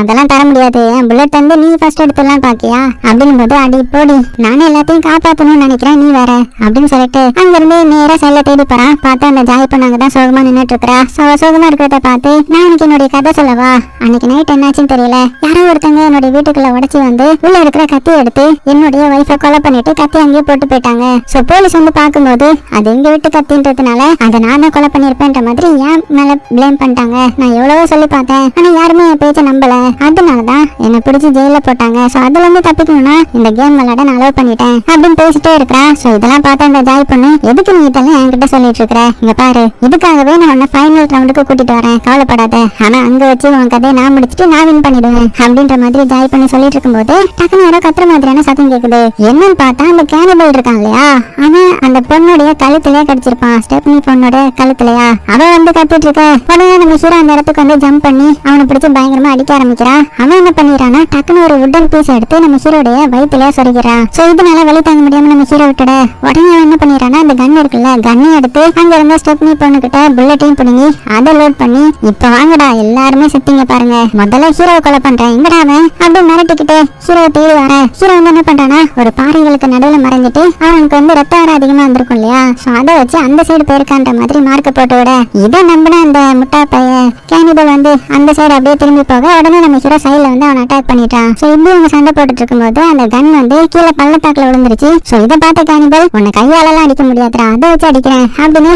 [SPEAKER 1] அதெல்லாம் தர முடியாது. என் புல்லட் வந்து நீ ஃபர்ஸ்ட் எடுத்துலாம் பாக்கியா? அப்படின்னு போது அடி போடி. நானே எல்லாத்தையும் காப்பாத்தணும்னு நினைக்கிறேன். நீ வேற. அப்படின்னு சொல்லிட்டு அங்க இருந்து நேரா செல்ல தேடி போறான். பார்த்தா அந்த ஜாய் பண்ணாங்க தான் சோகமா நின்னுட்டு இருக்கா சோகமா இருக்கிறத பார்த்து நான் எனக்கு என்னுடைய கதை சொல்லவா? அன்னைக்கு நைட் என்னாச்சுன்னு தெரியல. யாரோ ஒருத்தங்க என்னுடைய வீட்டுக்குள்ள உடைச்சி வந்து உள்ள இருக்கிற கத்தி எடுத்து என்னுடைய ஒய்ஃபை கொலை பண்ணிட்டு கத்தி அங்கேயே போட்டு போயிட்டாங்க. சோ போலீஸ் வந்து பாக்கும்போது அது எங்க வீட்டு கத்தின்றதுனால அதை நான் தான் கொலை பண்ணிருப்பேன்ற மாதிரி ஏன் மேல பிளேம் பண்ணிட்டாங்க. நான் எவ்வளவோ சொல்லி பார்த்தேன். ஆனா யாருமே என் பேச்ச நம்பல. அதனாலதான் என்னை பிடிச்சி ஜெயில போட்டாங்க. சோ அதுல இருந்து தப்பிக்கணும்னா இந்த கேம் விளையாட நான் அலோவ் பண்ணிட்டேன் அப்படின்னு பேசிட்டே இருக்கிறா. சோ இதெல்லாம் பார்த்தா இந்த ஜாய் பொண்ணு எதுக்கு நீ இதெல்லாம் என்கிட்ட சொல்லிட்டு இருக்கிற? இங்க பாரு. அதுக்காகவே நான் உன்னை ஃபைனல் ரவுண்டுக்கு கூட்டிட்டு வரேன். கவலைப்படாத. ஆனா அங்க வச்சு உன் கதையை நான் முடிச்சுட்டு நான் வின் பண்ணிடுவேன். அப்படின்ற மாதிரி ஜாய் பண்ணி சொல்லிட்டு இருக்கும்போது டக்குனு யாரோ கத்துற மாதிரியான சத்தம் கேக்குது. என்னன்னு பார்த்தா அந்த கேனபிள் இருக்கான் இல்லையா? அவன் அந்த பொண்ணுடைய கழுத்துலயே கடிச்சிருப்பான். ஸ்டெப்னி பொண்ணோட கழுத்துலயா? அவன் வந்து கத்திட்டு இருக்க. உடனே நம்ம ஹீரோ அந்த இடத்துக்கு வந்து ஜம்ப் பண்ணி அவனை பிடிச்சு பயங்கரமா அடிக்க ஆரம்பிக்கிறான் அவன் என்ன பண்ணிடுறான்னா டக்குனு ஒரு உடன் பீஸ் எடுத்து நம்ம ஹீரோடைய வயிற்றுல சொருகிறான் சோ இதனால வழி தாங்க முடியாம நம்ம ஹீரோ விட்டுட உடனே அவன் என்ன பண்ணிடுறான்னா அந்த கன் இருக்குல்ல கன்னை எடுத்து அங்க இருந்த ஸ்டெப்னி பொண்ணுகிட்ட புல்லட்டையும் பிடுங்கி அதை லோட் பண்ணி இப்ப வாங்கடா எல்லாருமே செத்தீங்க பாருங்க. முதல்ல ஹீரோவை கொலை பண்றேன். எங்கடா அவன்? அப்படி மிரட்டிக்கிட்டு ஹீரோ தேடி வர ஹீரோ வந்து என்ன பண்றானா ஒரு பாறைகளுக்கு நடுவில் மறைஞ்சிட்டு அவனுக்கு வந்து ரத்த வர அதிகமா வந்திருக்கும் இல்லையா? சோ அதை வச்சு அந்த சைடு போயிருக்கான்ற மாதிரி மார்க்க போட்டு விட. இதை நம்பின அந்த முட்டா பைய கேனிபல் வந்து அந்த சைடு அப்படியே திரும்பி போக உடனே நம்ம ஹீரோ சைடுல வந்து அவன் அட்டாக் பண்ணிட்டான். சோ இப்படி அவங்க சண்டை போட்டுட்டு இருக்கும்போது அந்த கன் வந்து கீழே பள்ளத்தாக்குல விழுந்துருச்சு. சோ இதை பார்த்த கேனிபல் உன்னை கையாலலாம் அடிக்க முடியாதுடா அதை வச்சு அடிக்கிறேன் அப்படின்னு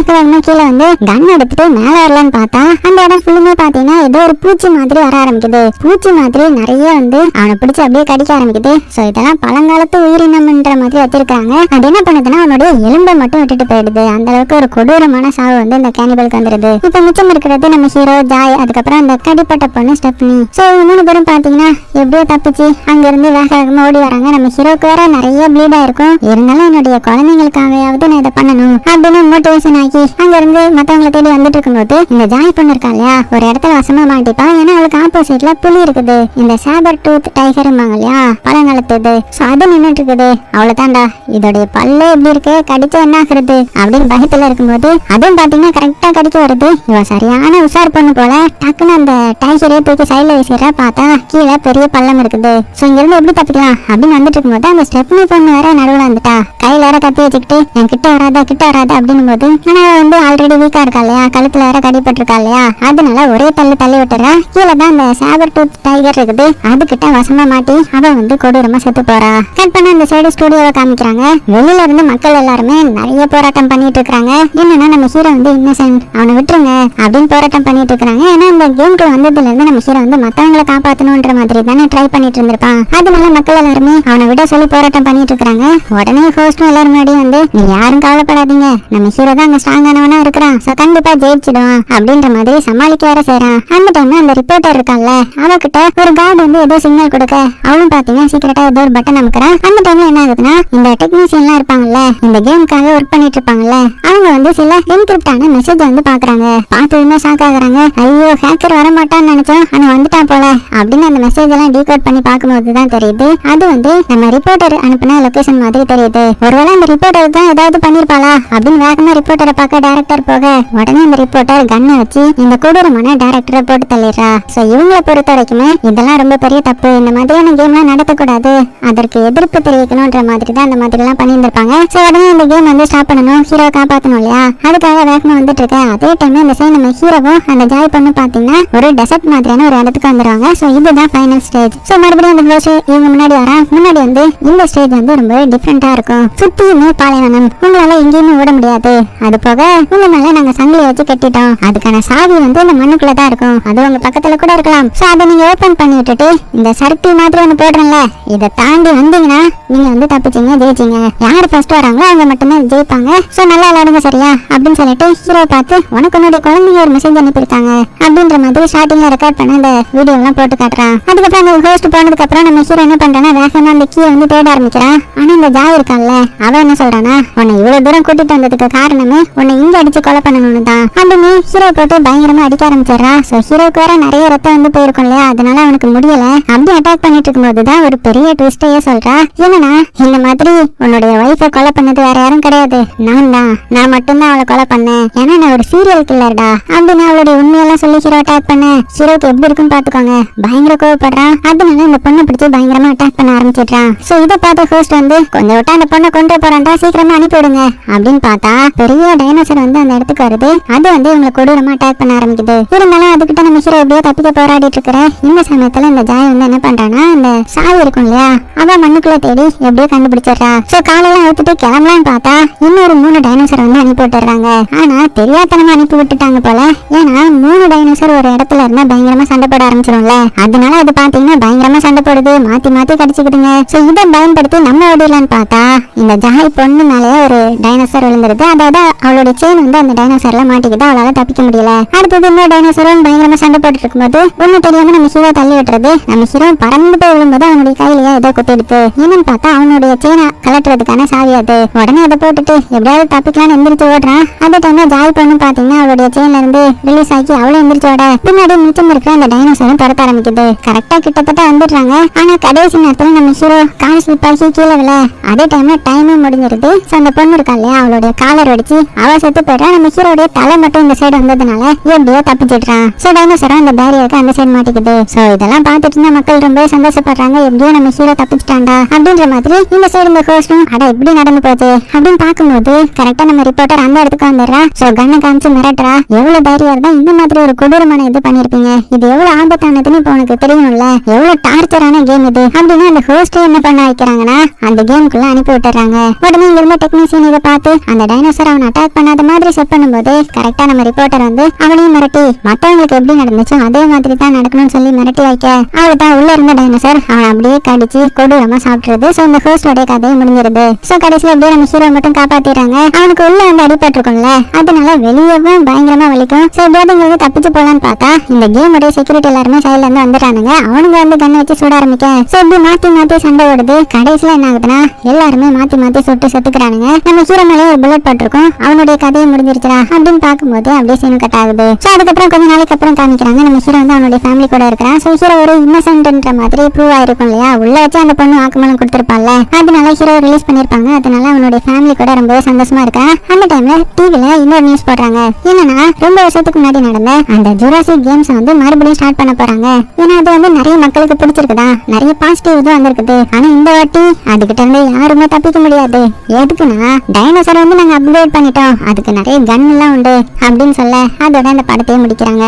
[SPEAKER 1] கீழே வந்து கன் கண்ணை எடுத்துட்டு மேல வரலான்னு பார்த்தா அந்த இடம் ஃபுல்லுமே பாத்தீங்கன்னா ஏதோ ஒரு பூச்சி மாதிரி வர ஆரம்பிக்குது. பூச்சி மாதிரி நிறைய வந்து அவனை பிடிச்சி அப்படியே கடிக்க ஆரம்பிக்குது. சோ இதெல்லாம் பழங்காலத்து உயிரினம்ன்ற மாதிரி வச்சிருக்காங்க அது என்ன பண்ணுதுன்னா அவனுடைய எலும்பை மட்டும் விட்டுட்டு போயிடுது. அந்த அளவுக்கு ஒரு கொடூரமான சாவு வந்து இந்த கேனிபலுக்கு வந்துருது. இப்ப மிச்சம் இருக்கிறது நம்ம ஹீரோ ஜாய் அதுக்கப்புறம் அந்த கடிப்பட்ட பொண்ணு ஸ்டெப்னி சோ இவங்க மூணு பேரும் பாத்தீங்கன்னா எப்படியோ தப்பிச்சு அங்க இருந்து வேக வேகமா ஓடி வராங்க. நம்ம ஹீரோக்கு வேற நிறைய ப்ளீட் ஆயிருக்கும். இருந்தாலும் என்னுடைய குழந்தைங்களுக்காகவாவது நான் இதை பண்ணணும் அப்படின்னு மோட்டிவேஷன் ஆக்கி அங்க இருந்து மத்தவங்களுக்கு தேடி வந்துட்டு இருக்கும்போது இந்த ஜாய் பொண்ணு இருக்கா இல்லையா? ஒரு இடத்துல வசமா மாட்டிப்பா. ஏன்னா அவளுக்கு ஆப்போசிட்ல புலி இருக்குது. இந்த சேபர் டூத் டைகர் இல்லையா? பழங்காலத்து இது சோ அது நின்னுட்டு இருக்குது அவளை தாண்டா இதோடைய பல்லு எப்படி இருக்கு? கடிச்சு என்ன ஆகுறது? அப்படின்னு பயத்துல இருக்கும்போது அதுவும் பாத்தீங்கன்னா கரெக்டா கடிக்க வருது. இவ சரியான உஷார் பொண்ணு போல டக்குன்னு அந்த டைகரே தூக்கி சைடுல வீசிடுற. பார்த்தா கீழே பெரிய பள்ளம் இருக்குது. சோ இங்க இருந்து எப்படி தப்பிக்கலாம்? அப்படின்னு வந்துட்டு இருக்கும்போது அந்த ஸ்டெப்னி பொண்ணு வேற நடுவில் வந்துட்டா. கையில வேற கத்தி வச்சுக்கிட்டு என் கிட்ட வராத கிட்ட வராத அப்படின்னு போது ஆனா வந்து ஆல்ரெடி வீக்கா இருக்கா இருக்கா இல்லையா கழுத்துல வேற கடிப்பட்டிருக்கா இல்லையா அதனால ஒரே தள்ளு தள்ளி விட்டுறா. கீழே தான் அந்த சாபர் டூத் டைகர் இருக்குது. அதுகிட்ட வசமா மாட்டி அவ வந்து கொடூரமா செத்து போறா. கட் பண்ண அந்த சைடு ஸ்டுடியோவை காமிக்கிறாங்க. வெளியில இருந்து மக்கள் எல்லாருமே நிறைய போராட்டம் பண்ணிட்டு இருக்காங்க என்னன்னா நம்ம ஹீரோ வந்து இன்னசென்ட் அவனை விட்டுருங்க அப்படின்னு போராட்டம் பண்ணிட்டு இருக்காங்க ஏன்னா இந்த கேம்குள்ள வந்ததுல இருந்து நம்ம ஹீரோ வந்து மத்தவங்களை காப்பாத்தணும்ன்ற மாதிரி தானே ட்ரை பண்ணிட்டு இருந்திருப்பான் அதனால மக்கள் எல்லாருமே அவனை விட சொல்லி போராட்டம் பண்ணிட்டு இருக்காங்க உடனே ஹோஸ்டும் எல்லாரும் முன்னாடி வந்து நீ யாரும் கவலைப்படாதீங்க. நம்ம ஹீரோ தான் அங்க ஸ்ட்ராங்கானவனா இருக்கிறான். கண்டிப்பா ஜெயிச்சிடுவான் அப்படின்ற மாதிரி சமாளிக்க வேற செய்யறான் அந்த டைம்ல அந்த ரிப்போர்ட்டர் இருக்கான்ல அவகிட்ட ஒரு கார்டு வந்து ஏதோ சிக்னல் கொடுக்க. அவனும் பாத்தீங்கன்னா சீக்கிரட்டா ஏதோ ஒரு பட்டன் அமுக்கிறான். அந்த டைம்ல என்ன ஆகுதுன்னா இந்த டெக்னீஷியன் எல்லாம் இருப்பாங்கல்ல இந்த கேமுக்காக ஒர்க் பண்ணிட்டு இருப்பாங்கல்ல அவங்க வந்து சில என்கிரிப்டான மெசேஜ் வந்து பாக்குறாங்க. பார்த்ததுமே ஷாக் ஆகுறாங்க. ஐயோ ஹேக்கர் வர மாட்டான்னு நினைச்சோம் ஆனா வந்துட்டான் போல அப்படின்னு அந்த மெசேஜ் எல்லாம் டீகோட் பண்ணி பார்க்கும்போது தான் தெரியுது. அது வந்து நம்ம ரிப்போர்ட்டர் அனுப்பின லொகேஷன் மாதிரி தெரியுது. ஒருவேளை அந்த ரிப்போர்ட்டர் தான் ஏதாவது பண்ணிருப்பாளா அப்படின்னு வேகமா ரிப்போர்ட்டரை பார்க்க டேரக்டர் போக உடனே அந்த ரிப்போர்ட்டர் கண்ணை வச்சு இந்த கொடூரமான டேரக்டரை போட்டு தள்ளிடுறா. சோ இவங்களை பொறுத்த வரைக்குமே இதெல்லாம் ரொம்ப பெரிய தப்பு. இந்த மாதிரியான கேம்லாம் நடத்தக்கூடாது. அதற்கு எதிர்ப்பு தெரிவிக்கணும்ன்ற மாதிரி தான் அந்த மாதிரி எல்லாம் பண்ணியிருந்திருப்பாங்க. சோ உடனே இந்த கேம் வந்து ஸ்டாப் பண்ணணும். ஹீரோ காப்பாத்தணும் இல்லையா? அதுக்காக வேகமா வந்துட்டு இருக்கேன் அதே டைம்ல இந்த சைடு நம்ம ஹீரோவும் அந்த ஜாய் பண்ணு பாத்தீங்கன்னா ஒரு டெசர்ட் மாதிரியான ஒரு இடத்துக்கு வந்துருவாங்க. சோ இதுதான் ஃபைனல் ஸ்டேஜ் சோ மறுபடியும் அந்த க்ளோஸ் இவங்க முன்னாடி வரா. முன்னாடி வந்து இந்த ஸ்டேஜ் வந்து ரொம்ப டிஃப்ரெண்டா இருக்கும். சுத்தியுமே பாலைவனம். உங்களால எங்கேயுமே ஓட முடியாது. அது போக உங்க மேல நாங்க சங்கிலி வச்சு கட்டிட்டோம். அதுக்கான சாவி வந்து இந்த மண்ணுக்குள்ள தான் இருக்கும். அது உங்க பக்கத்துல கூட இருக்கலாம். சோ அதை நீங்க ஓபன் பண்ணி விட்டுட்டு இந்த சர்க்கிள் மாதிரி ஒண்ணு போடுறேன்ல இதை தாண்டி வந்தீங்கன்னா நீங்க வந்து தப்பிச்சீங்க ஜெயிச்சீங்க. யார் ஃபர்ஸ்ட் வராங்களோ அவங்க மட்டும்தான் ஜெயிப்பாங்க. சோ நல்லா விளையாடுங்க சரியா? அப்படின்னு சொல்லிட்டு ஹீரோ பார்த்து உனக்கு உன்னுடைய குழந்தைங்க ஒரு மெசேஜ் அனுப்பியிருக்காங்க. அப்படின்ற மாதிரி ஸ்டார்டிங்ல ரெக்கார்ட் பண்ண அந்த வீடியோ எல்லாம் போட்டு காட்டுறான். அதுக்கப்புறம் அந்த ஹோஸ்ட் போனதுக்கு அப்புறம் நம்ம ஹீரோ என்ன பண்றான்னா வேகமா அந்த கீயை வந்து தேட ஆரம்பிக்கிறான். ஆனா இந்த ஜாய் இருக்கான்ல அவன் என்ன சொல்றானா உன்னை இவ்வளவு தூரம் கூட்டிட்டு வந்ததுக்கு காரணமே உன்னை இங்க அடிச்சு கொலை பண்ணணும் ஒன்று தான் அப்படின்னு ஹீரோ போட்டு பயங்கரமா அடிக்க ஆரம்பிச்சிடுறா. ஸோ ஹீரோக்கு வேற நிறைய ரத்தம் வந்து போயிருக்கும் இல்லையா? அதனால அவனுக்கு முடியல. அப்படி அட்டாக் பண்ணிட்டு இருக்கும்போது தான் ஒரு பெரிய ட்விஸ்டையே சொல்றா. என்னன்னா இந்த மாதிரி உன்னுடைய ஒய்ஃபை கொலை பண்ணது வேற யாரும் கிடையாது. நான் தான். நான் மட்டும்தான் அவளை கொலை பண்ணேன். ஏன்னா நான் ஒரு சீரியல் கில்லர்டா அப்படின்னு அவளுடைய உண்மையெல்லாம் சொல்லி ஹீரோ அட்டாக் பண்ண ஹீரோக்கு எப்படி இருக்குன்னு பாத்துக்கோங்க பயங்கர கோவப்படுறான். அதனால இந்த பொண்ணை பிடிச்சி பயங்கரமா அட்டாக் பண்ண ஆரம்பிச்சிடுறான். ஸோ இதை பார்த்த ஹோஸ்ட் வந்து கொஞ்சம் விட்டா அந்த பொண்ணை கொண்டு போறான்டா சீக்கிரமா அனுப்பிவிடுங்க. அப்படின்னு பார்த்தா பெரிய டைனோசர் வந்து அந்த இடத்துக்கு வருது. அது வந்து இவங்களை கொடூரமா அட்டாக் பண்ண ஆரம்பிக்குது. இருந்தாலும் அதுக்கிட்ட நம்ம ஹீரோ எப்படியோ தப்பிக்க போராடிட்டு இருக்கிற இந்த சமயத்துல இந்த ஜாய் வந்து என்ன பண்றான்னா இந்த சாவி இருக்கும் இல்லையா அவ மண்ணுக்குள்ள தேடி எப்படியோ கண்டுபிடிச்சிடுறா. சோ காலையில அவுத்துட்டு கிளம்பலாம்னு பார்த்தா இன்னொரு மூணு டைனோசர் வந்து அனுப்பி விட்டுறாங்க ஆனா தெரியாதனமா அனுப்பி விட்டுட்டாங்க போல. ஏன்னா மூணு டைனோசர் ஒரு இடத்துல இருந்தா பயங்கரமா சண்டை போட ஆரம்பிச்சிடும்ல அதனால அது பாத்தீங்கன்னா பயங்கரமா சண்டை போடுது. மாத்தி மாத்தி கடிச்சுக்கிட்டுங்க. சோ இதை பயன்படுத்தி நம்ம ஓடிடலான்னு பார்த்தா இந்த ஜாய் பொண்ணு மேலேயே ஒரு டைனோசர் விழுந்துருது. அதாவது அவளோட செயின் வந்து அந்த டைனோசர் டைனோசர்ல மாட்டிக்கிட்டு அவளால தப்பிக்க முடியல. அடுத்தது இன்னொரு டைனோசரும் பயங்கரமா சண்டை போட்டு இருக்கும்போது ஒண்ணு தெரியாம நம்ம ஹீரோ தள்ளி விட்டுறது. நம்ம ஹீரோ பறந்து போய் விழும்போது அவனுடைய கையிலேயே ஏதோ குத்திடுது என்னன்னு பார்த்தா அவனுடைய செயினை கலட்டுறதுக்கான சாவி அது. உடனே அதை போட்டுட்டு எப்படியாவது தப்பிக்கலாம்னு எந்திரிச்சு ஓடுறான். அந்த டைம்ல ஜாய் பொண்ணு பாத்தீங்கன்னா அவளுடைய செயின்ல இருந்து ரிலீஸ் ஆக்கி அவளும் எந்திரிச்சு ஓட. பின்னாடி மிச்சம் இருக்கிற அந்த டைனோசரும் துரத்த ஆரம்பிக்குது. கரெக்டா கிட்டத்தட்ட வந்துடுறாங்க. ஆனா கடைசி நேரத்துல நம்ம ஹீரோ கால் ஸ்லிப் ஆகி கீழே விழ அதே டைம்ல டைமும் முடிஞ்சிருது. சோ அந்த பொண்ணு இருக்கா இல்லையா அவளுடைய காலர் அடிச்சு அவ செத்து போயிடுறா. நம்ம ஹீரோடைய தலை மட்டும் இந்த சைடு வந்ததுனால எப்படியோ தப்பிச்சிடுறான் சோ டைனோசரும் அந்த பேரியருக்கு அந்த சைடு மாட்டிக்குது. சோ இதெல்லாம் பார்த்துட்டு இருந்த மக்கள் ரொம்ப சந்தோஷப்படுறாங்க. எப்படியோ நம்ம ஹீரோ தப்பிச்சிட்டாண்டா அப்படின்ற மாதிரி இந்த சைடு இந்த ஹோஸ்டும் அட எப்படி நடந்து போகுது. அப்படின்னு பார்க்கும்போது கரெக்டா நம்ம ரிப்போர்ட்டர் அந்த இடத்துக்கு வந்துடுறா. சோ கண்ணை காமிச்சு மிரட்டுறா. எவ்வளவு தைரியம் இருந்தா இந்த மாதிரி ஒரு கொடூரமான இது பண்ணிருப்பீங்க இது எவ்வளவு ஆபத்தானதுன்னு இப்போ உனக்கு தெரியும்ல எவ்வளவு டார்ச்சரான கேம் இது? அப்படின்னு அந்த ஹோஸ்ட் என்ன பண்ண வைக்கிறாங்கன்னா அந்த கேமுக்குள்ள அனுப்பி விட்டுறாங்க உடனே இங்க இருந்த டெக்னீஷியன் இதை பார்த்து அந்த டைனோசர் அவன் அட்டாக் பண்ணாத மாதிரி செட் பண்ணும்போது கரெக்டா நம்ம ரிப்போர்ட்டர் வந்து அவனையும் மிரட்டி மற்றவங்களுக்கு எப்படி நடந்துச்சோ அதே மாதிரி தான் நடக்கணும்னு சொல்லி மிரட்டி வைக்க அவ்வளவுதான் உள்ள இருந்த டைனோசர் அவன் அப்படியே கடிச்சு கொடூரமா சாப்பிட்டுருது சோ இந்த ஹோஸ்டோட கதையை முடிஞ்சிருது. சோ கடைசியில அப்படியே நம்ம ஹீரோ மட்டும் காப்பாத்திடுறாங்க. அவனுக்கு உள்ள வந்து அடிபட்டிருக்கும்ல அதனால வெளியவும் பயங்கரமா வலிக்கும். சோ எப்படியாவது தப்பிச்சு போலான்னு பார்த்தா இந்த கேம் உடைய செக்யூரிட்டி எல்லாருமே சைடுல இருந்து வந்துட்டானுங்க அவனுங்க வந்து கண்ணை வச்சு சுட ஆரம்பிக்க. சோ இப்படி மாத்தி மாத்தி சண்டை ஓடுது. கடைசியில என்ன ஆகுதுன்னா எல்லாருமே மாத்தி மாத்தி சுட்டு செத்துக்கிறானுங்க நம்ம ஹீரோ மேலே ஒரு புல்லட் பட்டிருக்கும். அவனுடைய கதையை முடிஞ்சிருச்சா அப்படின்னு பார்க்கும்போது அப்படியே சீன் கட் ஆகுது. சோ அதுக்கப்புறம் கொஞ்ச நாளைக்கு அப்புறம் காமிக்கிறாங்க. நம்ம ஹீரோ வந்து அவனுடைய ஃபேமிலி கூட இருக்கிறான். சோ ஹீரோ ஒரு இன்னசென்ட்ன்ற மாதிரி ப்ரூவ் ஆயிருக்கும் இல்லையா? உள்ள வச்சு அந்த பொண்ணு வாக்குமூலம் கொடுத்திருப்பான்ல. அதனால ஹீரோ ரிலீஸ் பண்ணிருப்பாங்க அதனால அவனுடைய ஃபேமிலி கூட ரொம்பவே சந்தோஷமா இருக்கான் அந்த டைம்ல டிவில இன்னொரு நியூஸ் போடுறாங்க. என்னன்னா ரொம்ப வருஷத்துக்கு முன்னாடி நடந்த அந்த ஜுராசிக் கேம்ஸ் வந்து மறுபடியும் ஸ்டார்ட் பண்ண போறாங்க. ஏன்னா அது வந்து நிறைய மக்களுக்கு பிடிச்சிருக்குதா? நிறைய பாசிட்டிவ் இதுவும் வந்திருக்குது. ஆனா இந்த வாட்டி அதுகிட்ட இருந்து யாருமே தப்பிக்க முடியாது. எதுக்குன்னா டைனோசர் வந்து நாங்க அப்கிரேட் பண்ணிட்டோம். அதுக்கு நிறைய கன் எல்லாம் உண்டு அப்படின்னு சொல்ல அதோட அந்த படத்தையே முடிக்கிறாங்க.